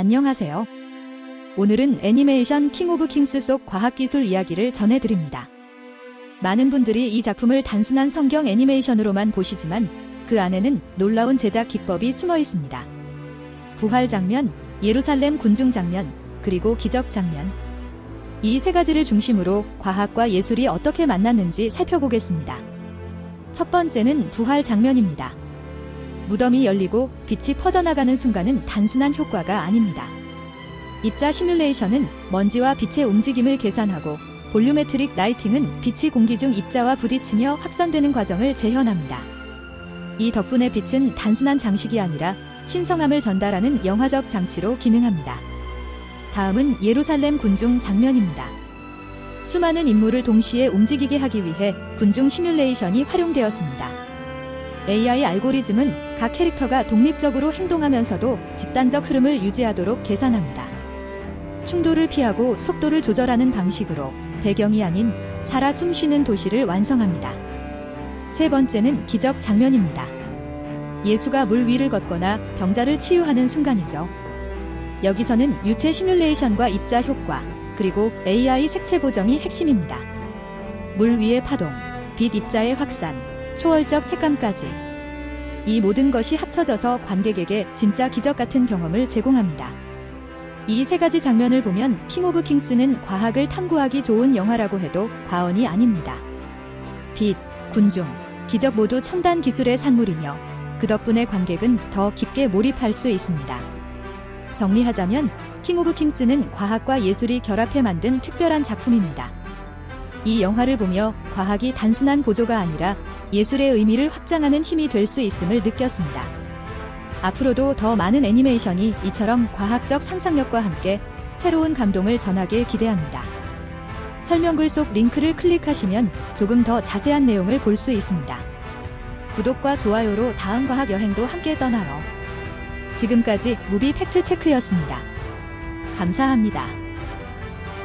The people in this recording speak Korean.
안녕하세요. 오늘은 애니메이션 킹 오브 킹스 속 과학기술 이야기를 전해드립니다. 많은 분들이 이 작품을 단순한 성경 애니메이션으로만 보시지만 그 안에는 놀라운 제작 기법이 숨어 있습니다. 부활 장면, 예루살렘 군중 장면, 그리고 기적 장면. 이 세 가지를 중심으로 과학과 예술이 어떻게 만났는지 살펴보겠습니다. 첫 번째는 부활 장면입니다. 무덤이 열리고 빛이 퍼져나가는 순간은 단순한 효과가 아닙니다. 입자 시뮬레이션은 먼지와 빛의 움직임을 계산하고 볼류메트릭 라이팅은 빛이 공기 중 입자와 부딪히며 확산되는 과정을 재현합니다. 이 덕분에 빛은 단순한 장식이 아니라 신성함을 전달하는 영화적 장치로 기능합니다. 다음은 예루살렘 군중 장면입니다. 수많은 인물을 동시에 움직이게 하기 위해 군중 시뮬레이션이 활용되었습니다. AI 알고리즘은 각 캐릭터가 독립적으로 행동하면서도 집단적 흐름을 유지하도록 계산합니다. 충돌을 피하고 속도를 조절하는 방식으로 배경이 아닌 살아 숨쉬는 도시를 완성합니다. 세 번째는 기적 장면입니다. 예수가 물 위를 걷거나 병자를 치유하는 순간이죠. 여기서는 유체 시뮬레이션과 입자 효과, 그리고 AI 색채 보정이 핵심입니다. 물 위의 파동, 빛 입자의 확산, 초월적 색감까지. 이 모든 것이 합쳐져서 관객에게 진짜 기적 같은 경험을 제공합니다. 이 세 가지 장면을 보면 킹 오브 킹스는 과학을 탐구하기 좋은 영화라고 해도 과언이 아닙니다. 빛, 군중, 기적 모두 첨단 기술의 산물이며 그 덕분에 관객은 더 깊게 몰입할 수 있습니다. 정리하자면 킹 오브 킹스는 과학과 예술이 결합해 만든 특별한 작품입니다. 이 영화를 보며 과학이 단순한 보조가 아니라 예술의 의미를 확장하는 힘이 될 수 있음을 느꼈습니다. 앞으로도 더 많은 애니메이션이 이처럼 과학적 상상력과 함께 새로운 감동을 전하길 기대합니다. 설명글 속 링크를 클릭하시면 조금 더 자세한 내용을 볼 수 있습니다. 구독과 좋아요로 다음 과학 여행도 함께 떠나러. 지금까지 무비 팩트 체크였습니다. 감사합니다.